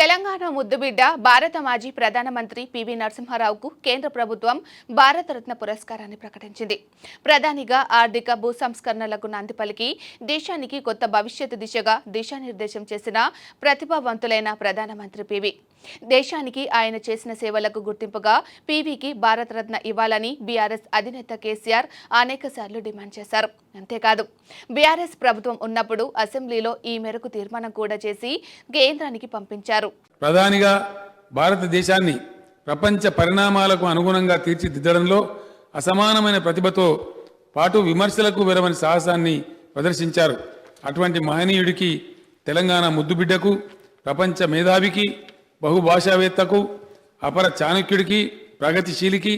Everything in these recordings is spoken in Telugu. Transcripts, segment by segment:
తెలంగాణ ముద్దుబిడ్డ భారత మాజీ ప్రధానమంత్రి పివి నరసింహారావుకు కేంద్ర ప్రభుత్వం భారతరత్న పురస్కారాన్ని ప్రకటించింది. ప్రధానిగా ఆర్థిక భూ సంస్కరణలకు నాంది పలికి దేశానికి కొత్త భవిష్యత్తు దిశగా దిశానిర్దేశం చేసిన ప్రతిభావంతులైన ప్రధానమంత్రి పివి దేశానికి ఆయన చేసిన సేవలకు గుర్తింపుగా పీవీకి భారతరత్న ఇవ్వాలని బీఆర్ఎస్ అధినేత కేసీఆర్ అనేకసార్లు డిమాండ్ చేశారు. అంతేకాదు బీఆర్ఎస్ ప్రభుత్వం ఉన్నప్పుడు అసెంబ్లీలో ఈ మేరకు తీర్మానం కూడా చేసి కేంద్రానికి పంపించారు. ప్రధానిగా భారతదేశాన్ని ప్రపంచ పరిణామాలకు అనుగుణంగా తీర్చిదిద్దడంలో అసమానమైన ప్రతిభతో పాటు విమర్శలకు వెరవని సాహసాన్ని ప్రదర్శించారు. అటువంటి మహనీయుడికి తెలంగాణ ముద్దుబిడ్డకు ప్రపంచ మేధావికి బహుభాషావేత్తకు అపర చాణక్యుడికి ప్రగతిశీలికి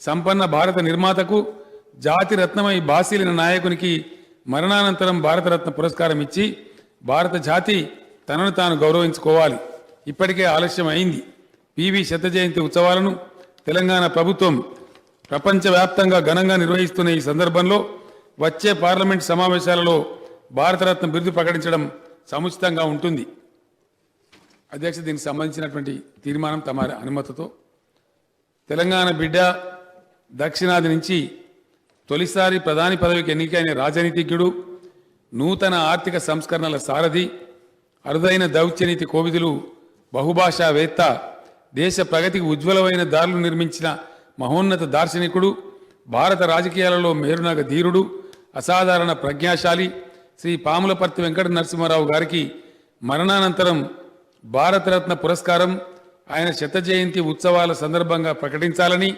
సంపన్న భారత నిర్మాతకు జాతి రత్నమై బాసిలిన నాయకునికి మరణానంతరం భారతరత్న పురస్కారం ఇచ్చి భారత జాతి తనను తాను గౌరవించుకోవాలి. ఇప్పటికే ఆలస్యం అయింది పివి శత జయంతి ఉత్సవాలను తెలంగాణ ప్రభుత్వం ప్రపంచవ్యాప్తంగా ఘనంగా నిర్వహిస్తున్న ఈ సందర్భంలో వచ్చే పార్లమెంట్ సమావేశాలలో భారతరత్న బిరుదు ప్రకటించడం సముచితంగా ఉంటుంది. అధ్యక్ష దీనికి సంబంధించినటువంటి తీర్మానం తమ అనుమతితో తెలంగాణ బిడ్డ దక్షిణాది నుంచి తొలిసారి ప్రధాని పదవికి ఎన్నికైన రాజనీతిజ్ఞుడు నూతన ఆర్థిక సంస్కరణల సారథి అరుదైన దౌత్యనీతి కోవిదులు బహుభాషావేత్త దేశ ప్రగతికి ఉజ్వలమైన దారులు నిర్మించిన మహోన్నత దార్శనికుడు భారత రాజకీయాలలో మేరునగ ధీరుడు అసాధారణ ప్రజ్ఞాశాలి శ్రీ పాములపర్తి వెంకట నరసింహారావు గారికి మరణానంతరం భారతరత్న పురస్కారం ఆయన శత జయంతి ఉత్సవాల సందర్భంగా ప్రకటించాలని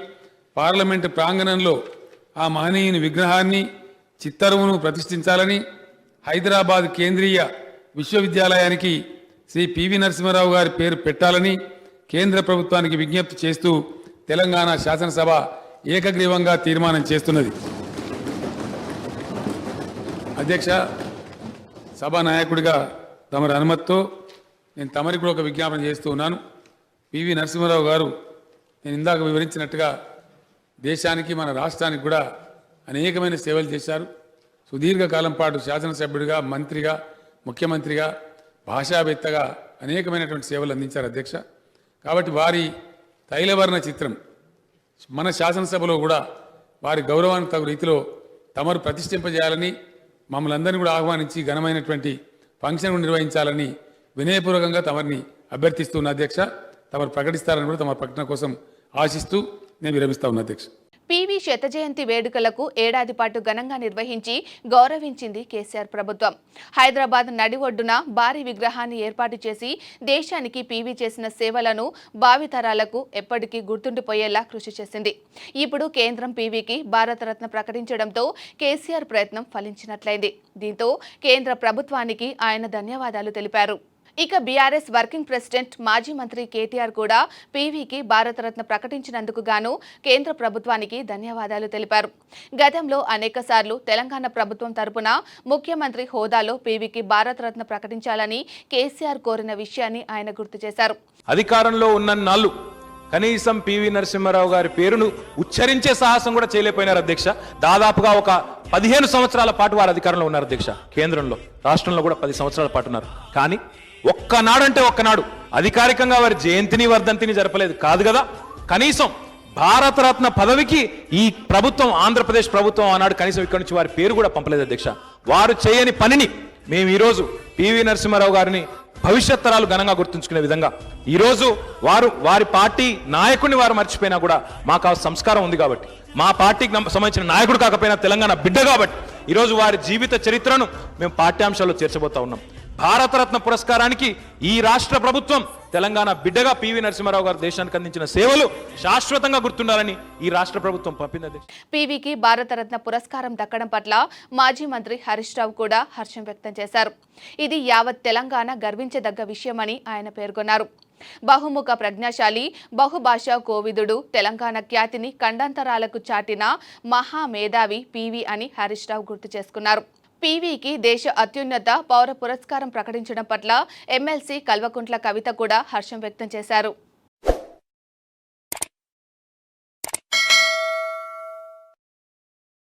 పార్లమెంటు ప్రాంగణంలో ఆ మహనీయుని విగ్రహాన్ని చిత్తరువును ప్రతిష్ఠించాలని హైదరాబాద్ కేంద్రీయ విశ్వవిద్యాలయానికి శ్రీ పివి నరసింహారావు గారి పేరు పెట్టాలని కేంద్ర ప్రభుత్వానికి విజ్ఞప్తి చేస్తూ తెలంగాణ శాసనసభ ఏకగ్రీవంగా తీర్మానం చేస్తున్నది. అధ్యక్ష సభా నాయకుడిగా తమరి అనుమతితో నేను తమరికి కూడా ఒక విజ్ఞాపన చేస్తూ ఉన్నాను. పివి నరసింహారావు గారు నేను ఇందాక వివరించినట్టుగా దేశానికి మన రాష్ట్రానికి కూడా అనేకమైన సేవలు చేశారు. సుదీర్ఘకాలం పాటు శాసనసభ్యుడిగా మంత్రిగా ముఖ్యమంత్రిగా భాషావేత్తగా అనేకమైనటువంటి సేవలు అందించారు అధ్యక్ష. కాబట్టి వారి తైలవర్ణ చిత్రం మన శాసనసభలో కూడా వారి గౌరవానికి తగు రీతిలో తమరు ప్రతిష్ఠింపజేయాలని మమ్మల్ని అందరినీ కూడా ఆహ్వానించి ఘనమైనటువంటి ఫంక్షన్ నిర్వహించాలని వినయపూర్వకంగా తమరిని అభ్యర్థిస్తున్న అధ్యక్ష. తమరు ప్రకటిస్తారని కూడా తమ ప్రకటన కోసం ఆశిస్తూ నేను విరమిస్తా ఉన్నా అధ్యక్ష. పీవీ శతజయంతి వేడుకలకు ఏడాది పాటు ఘనంగా నిర్వహించి గౌరవించింది కేసీఆర్ ప్రభుత్వం. హైదరాబాద్ నడి ఒడ్డున భారీ విగ్రహాన్ని ఏర్పాటు చేసి దేశానికి పీవీ చేసిన సేవలను భావితరాలకు ఎప్పటికీ గుర్తుండిపోయేలా కృషి చేసింది. ఇప్పుడు కేంద్రం పీవీకి భారతరత్న ప్రకటించడంతో కేసీఆర్ ప్రయత్నం ఫలించినట్లయింది. దీంతో కేంద్ర ప్రభుత్వానికి ఆయన ధన్యవాదాలు తెలిపారు. ఇక బీఆర్ఎస్ వర్కింగ్ ప్రెసిడెంట్ మాజీ మంత్రి కేటీఆర్ కూడా పీవీకి భారతరత్న ప్రకటించినందుకు గాను కేంద్ర ప్రభుత్వానికి ధన్యవాదాలు తెలిపారు. గతంలో అనేకసార్లు తెలంగాణ ప్రభుత్వం తరపున ముఖ్యమంత్రి హోదాలో పీవీకి భారతరత్న ప్రకటించాలని కేసీఆర్ కోరిన విషయాన్ని ఆయన గుర్తు చేశారు. అధికారంలో ఉన్న నాళ్ళు కనీసం పివి నరసింహారావు గారి పేరును ఉచ్చరించే సాహసం కూడా చేయలేకపోయినారు అధ్యక్ష. దాదాపుగా ఒక పదిహేను సంవత్సరాల పాటు వారు అధికారంలో ఉన్నారు అధ్యక్ష కేంద్రంలో రాష్ట్రంలో కూడా పది సంవత్సరాల పాటు ఉన్నారు. కానీ ఒక్కనాడంటే ఒక్కనాడు. అధికారికంగా వారి జయంతిని వర్ధంతిని జరపలేదు. కాదు కదా? కనీసం భారతరత్న పదవికి ఈ ప్రభుత్వం ఆంధ్రప్రదేశ్ ప్రభుత్వం ఆనాడు కనీసం ఇక్కడి నుంచి వారి పేరు కూడా పంపలేదు అధ్యక్ష. వారు చేయని పనిని మేము ఈరోజు పివి నరసింహారావు గారిని భవిష్యత్ తరాలు ఘనంగా గుర్తుంచుకునే విధంగా. ఈరోజు వారు వారి పార్టీ నాయకుడిని వారు మర్చిపోయినా కూడా మాకు ఆ సంస్కారం ఉంది కాబట్టి. మా పార్టీకి నమ్మ- సంబంధించిన నాయకుడు కాకపోయినా తెలంగాణ బిడ్డ కాబట్టి ఈరోజు వారి జీవిత చరిత్రను మేము పాఠ్యాంశాల్లో చేర్చబోతా ఉన్నాం. భారతరత్న పురస్కారానికి ఈ రాష్ట్ర ప్రభుత్వం తెలంగాణ బిడ్డగా పివి నరసింహారావు గారు దేశానికి అందించిన సేవలు శాశ్వతంగా గుర్తుండాలని ఈ రాష్ట్ర ప్రభుత్వం పంపింది. పివికి పీవీకి భారతరత్న పురస్కారం దక్కడం పట్ల మాజీ మంత్రి హరీష్ రావు కూడా హర్షం వ్యక్తం చేశారు. ఇది యావత్ తెలంగాణ గర్వించదగ్గ విషయమని ఆయన పేర్కొన్నారు. బహుముఖ ప్రజ్ఞాశాలి బహుభాషా కోవిదుడు తెలంగాణ ఖ్యాతిని ఖండాంతరాలకు చాటిన మహామేధావి పీవీ అని హరీష్ రావు గుర్తు చేసుకున్నారు. పీవీకి దేశ అత్యున్నత పౌర పురస్కారం ప్రకటించడం పట్ల ఎమ్మెల్సీ కల్వకుంట్ల కవిత కూడా హర్షం వ్యక్తం చేశారు.